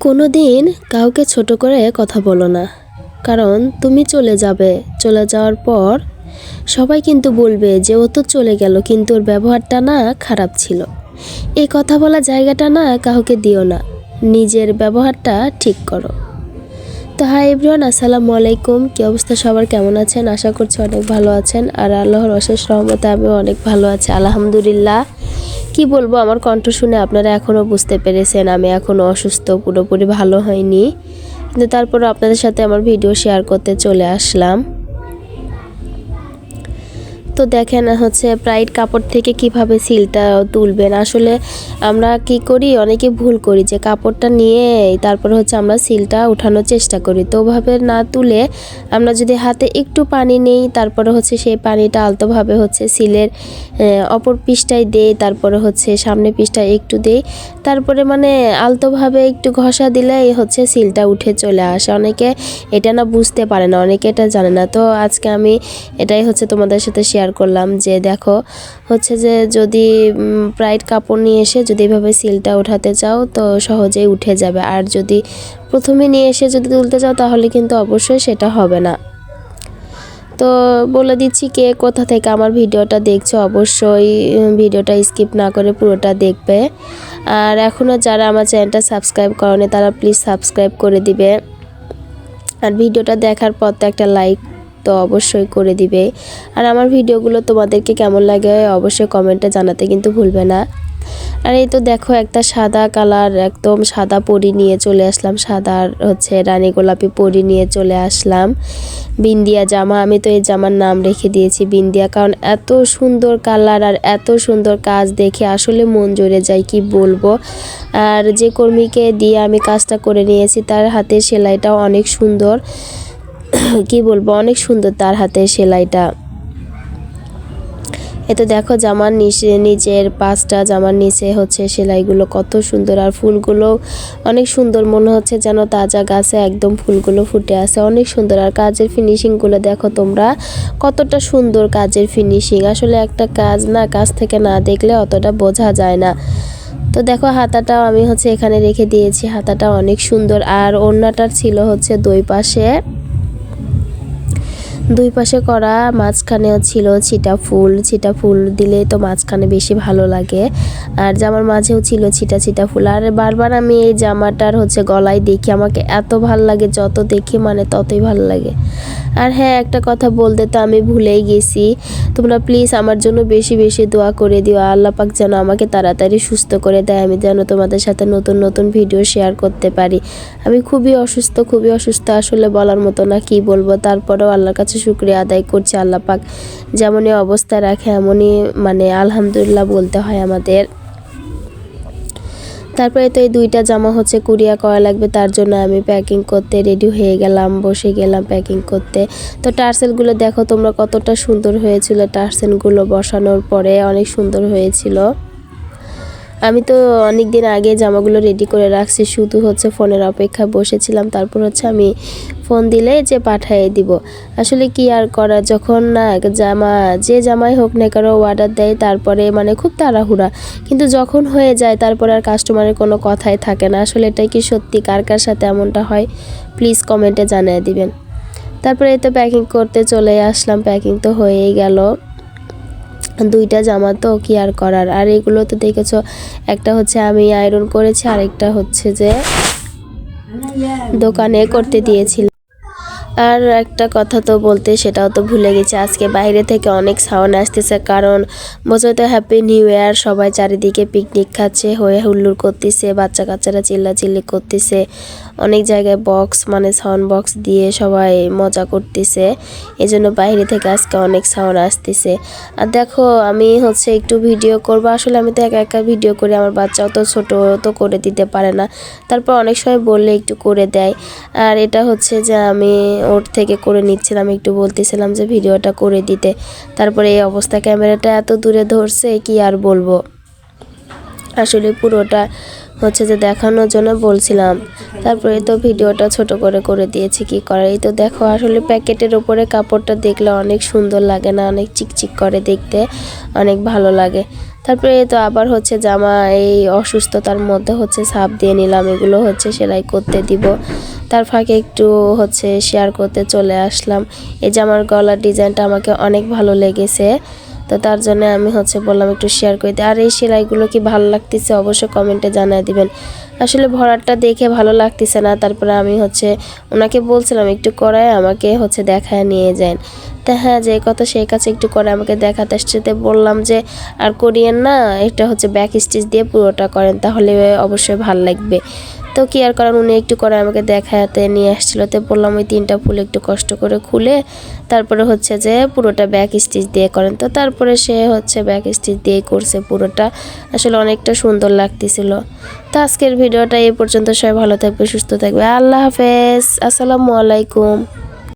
কোনো দিন কাউকে ছোট করে কথা বলো না। কারণ তুমি চলে যাবে। চলে যাওয়ার পর সবাই কিন্তু বলবে যে, ও তো চলে গেল, কিন্তু ওর ব্যবহারটা না খারাপ ছিল। এই কথা বলা জায়গাটা না কাউকে দিও না। নিজের ব্যবহারটা ঠিক করো। তো হাই এভরিওয়ান আসসালামু আলাইকুম। কী অবস্থা সবার? কেমন আছেন? আশা করছি অনেক ভালো আছেন। আর আল্লাহর অশেষ রহমতে আমি অনেক ভালো আছি, আলহামদুলিল্লাহ। কি বলব, আমার কণ্ঠ শুনে আপনারা এখনও বুঝতে পেরেছেন, আমি এখনও অসুস্থ, পুরোপুরি ভালো হয়নি। কিন্তু তারপরও আপনাদের সাথে আমার ভিডিও শেয়ার করতে চলে আসলাম। তো দেখেন হচ্ছে প্রাইড কাপড় থেকে কীভাবে সিলটা তুলবেন। আসলে আমরা কি করি? অনেকে ভুল করি যে কাপড়টা নিয়ে তারপরে হচ্ছে আমরা সিলটা উঠানোর চেষ্টা করি। তো ওভাবে না তুলে আমরা যদি হাতে একটু পানি নেই, তারপরে হচ্ছে সেই পানিটা আলতোভাবে হচ্ছে সিলের অপর পিসটাই দেই, তারপরে হচ্ছে সামনে পিসটা একটু দেই। তারপরে মানে আলতোভাবে একটু ঘষা দিলেই হচ্ছে সিলটা উঠে চলে আসে। অনেকে এটা না বুঝতে পারে না, অনেকে এটা জানে না। তো আজকে আমি এটাই হচ্ছে তোমাদের সাথে শেয়ার করলাম যে দেখো, হচ্ছে যে যদি প্রাইড কাপড় নিয়ে এসে যদি এভাবে সিলটা ওঠাতে চাও তো সহজেই উঠে যাবে। আর যদি প্রথমে নিয়ে এসে যদি তুলতে চাও তাহলে কিন্তু অবশ্যই সেটা হবে না। তো বলে দিচ্ছি কে কোথা থেকে আমার ভিডিওটা দেখছ অবশ্যই ভিডিওটা স্কিপ না করে পুরোটা দেখবে। আর এখনও যারা আমার চ্যানেলটা সাবস্ক্রাইব করেনি তারা প্লিজ সাবস্ক্রাইব করে দিবে। আর ভিডিওটা দেখার পর তো একটা লাইক তো অবশ্যই করে দিবে। আর আমার ভিডিওগুলো তোমাদেরকে কেমন লাগে অবশ্যই কমেন্টে জানাতে কিন্তু ভুলবে না। আর এই তো দেখো একটা সাদা কালার, একদম সাদা পরি নিয়ে চলে আসলাম। সাদা হচ্ছে রানী গোলাপি পরি নিয়ে চলে আসলাম। বিন্দিয়া জামা, আমি তো এই জামার নাম রেখে দিয়েছি বিন্দিয়া, কারণ এত সুন্দর কালার আর এত সুন্দর কাজ দেখে আসলে মন জুড়ে যায়, কি বলব? আর যে কর্মীকে দিয়ে আমি কাজটা করে নিয়েছি, তার হাতের সেলাইটাও অনেক সুন্দর। কি বলব, অনেক সুন্দর তার হাতের সেলাইটা। এতে দেখো জামার নিচে, নিচের পাঁচটা জামার নিচে হচ্ছে সেলাইগুলো কত সুন্দর, আর ফুলগুলো অনেক সুন্দর মনে হচ্ছে যেন তাজা গাছে একদম ফুলগুলো ফুটে আছে, অনেক সুন্দর। আর কাজের ফিনিশিংগুলো দেখো তোমরা, কতটা সুন্দর কাজের ফিনিশিং আসলে একটা কাজ না, কাজ থেকে না দেখলে অতটা বোঝা যায় না। তো দেখো হাতাটাও আমি হচ্ছে এখানে রেখে দিয়েছি, হাতাটা অনেক সুন্দর। আর ওড়নাটার ছিল হচ্ছে দুই পাশে দুই পাশে করা মাঝখানেও ছিল ছিটা ফুল। ছিটা ফুল দিলে তো মাঝখানে বেশি ভালো লাগে। আর জামার মাঝেও ছিল ছিটা ছিটা ফুল। আর বারবার আমি এই জামাটার হচ্ছে গলায় দেখি, আমাকে এত ভালো লাগে, যত দেখি মানে ততই ভালো লাগে। আর হ্যাঁ একটা কথা বলতে তো আমি ভুলেই গেছি। তোমরা প্লিজ আমার জন্য বেশি বেশি দোয়া করে দিও। আল্লাহ পাক যেন আমাকে তাড়াতাড়ি সুস্থ করে দেয়। আমি যেন তোমাদের সাথে নতুন নতুন ভিডিও শেয়ার করতে পারি। আমি খুবই অসুস্থ খুবই অসুস্থ আসলে বলার মতো না কি বলব। তারপরেও আল্লাহর কাছে শুক্রিয়া আদায় করছি আল্লাহ পাক। যেমনই অবস্থা রাখে, এমনই মানে আলহামদুলিল্লাহ বলতে হয় আমাদের। তারপরে তো এই দুইটা জামা হচ্ছে কুরিয়া করা লাগবে, তার জন্য আমি প্যাকিং করতে রেডি হয়ে গেলাম, বসে গেলাম প্যাকিং করতে। তো টার্সেলগুলো দেখো তোমরা কতটা সুন্দর হয়েছিল টার্সেলগুলো বসানোর পরে অনেক সুন্দর হয়েছিল। আমি তো অনেক দিন আগে জামাগুলো রেডি করে রাখছি। শুধু হচ্ছে ফোনের অপেক্ষায় বসেছিলাম। তারপর হচ্ছে আমি ফোন দিলে যে পাঠিয়ে দিব। আসলে কি আর করা? যখন না জামা, যে জামাই হোক না কারও অর্ডার দেয়, তারপরে মানে খুব তাড়াহুড়া। কিন্তু যখন হয়ে যায়, তারপর আর কাস্টমারের কোনো কথাই থাকে না। আসলে এটাই কি সত্যি? কার কার সাথে এমনটা হয়? প্লিজ কমেন্টে জানিয়ে দিবেন। তারপরে তো প্যাকিং করতে চলে আসলাম। প্যাকিং তো হয়েই গেল। দুইটা জামা তো কি আর করার? আর এগুলো তো দেখেছ, একটা হচ্ছে আমি আয়রন করেছি, আরেকটা হচ্ছে যে দোকানে করতে দিয়েছিলাম আর একটা কথা তো বলতে, সেটাও তো ভুলে গেছি। আজকে বাইরে থেকে অনেক সাউন্ড আসতেছে, কারণ বোঝো তো হ্যাপি নিউ ইয়ার সবাই চারিদিকে পিকনিক খাচ্ছে, হয়ে হুল্লোড় করতেছে বাচ্চা কাচ্চারা চিল্লাচিল্লি করতেছে। অনেক জায়গায় বক্স মানে সাউন্ড বক্স দিয়ে সবাই মজা করতেছে। এই জন্য বাইরে থেকে আজকে অনেক সাউন্ড আসতেছে। আর দেখো, আমি হচ্ছে একটু ভিডিও করব। আসলে আমি তো একা একা ভিডিও করি, আমার বাচ্চাও তো ছোট তো করে দিতে পারে না। তারপর অনেক সময় বললে একটু করে দেয়। আর এটা হচ্ছে যে আমি ওর থেকে করে নিচ্ছিলাম, একটু বলতেছিলাম যে ভিডিওটা করে দিতে। তারপরে এই অবস্থা ক্যামেরাটা এত দূরে ধরছে, কি আর বলব? আসলে পুরোটা হচ্ছে যে দেখানোর জন্য বলছিলাম। তারপরে তো ভিডিওটা ছোট করে করে দিয়েছি, কি করার? এই তো দেখো, আসলে প্যাকেটের উপরে কাপড়টা দেখলে অনেক সুন্দর লাগে না, অনেক চিকচিক করে দেখতে, অনেক ভালো লাগে। তারপরে তো আবার হচ্ছে জামা, এই অসুস্থতার মধ্যে হচ্ছে সাপ দিয়ে নিলাম, এগুলো হচ্ছে সেলাই করতে দিব। তার ফাঁকে একটু হচ্ছে শেয়ার করতে চলে আসলাম। এই জামার গলার ডিজাইনটা আমাকে অনেক ভালো লেগেছে, তো তার জন্য আমি হচ্ছে বললাম একটু শেয়ার করে আর এই সেলাইগুলো কি ভালো লাগতেছে অবশ্যই কমেন্টে জানিয়ে দিবেন। আসলে ভরাটটা দেখে ভালো লাগতেছে না, তারপরে আমি হচ্ছে ওনাকে বলছিলাম একটু করায় আমাকে হচ্ছে দেখায় নিয়ে যান। তা হ্যাঁ যে কথা সেই কাছে একটু করে আমাকে দেখাতে আসছে বললাম যে, আর করিয়েন না, এটা হচ্ছে ব্যাক স্টিচ দিয়ে পুরোটা করেন, তাহলে অবশ্যই ভালো লাগবে। তো কি আর করার উনি একটু করে আমাকে দেখাতে নিয়ে আসছিল। তো বললাম ওই তিনটা ফুল একটু কষ্ট করে খুলে তারপরে হচ্ছে যে পুরোটা ব্যাক স্টিচ দিয়ে করেন। তো তারপরে সে হচ্ছে ব্যাক স্টিচ দিয়ে করছে পুরোটা। আসলে অনেকটা সুন্দর লাগতেছিল। তো আজকের ভিডিওটা এই পর্যন্ত। সবাই ভালো থাকবে, সুস্থ থাকবে। আল্লাহ হাফেজ। আসসালামু আলাইকুম।